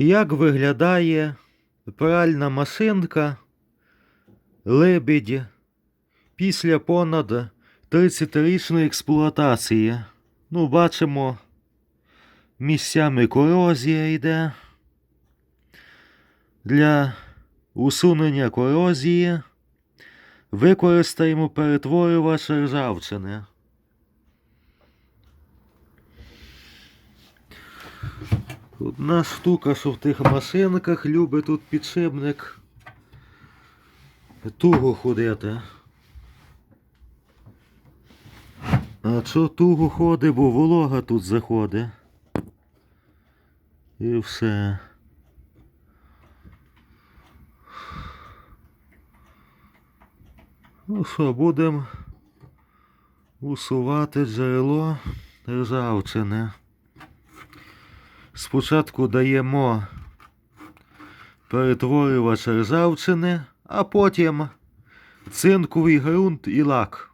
Як виглядає пральна машинка Лебідь після понад 30-річної експлуатації? Ну, бачимо, місцями корозія йде. Для усунення корозії використаємо перетворювач ржавчини. Одна штука, що в тих машинках любить тут підшипник туго ходити. А що туго ходить, бо волога тут заходить. І все. Ну що, будемо усувати джерело ржавчини. Спочатку даємо перетворювач ржавчини, а потім цинковий ґрунт і лак.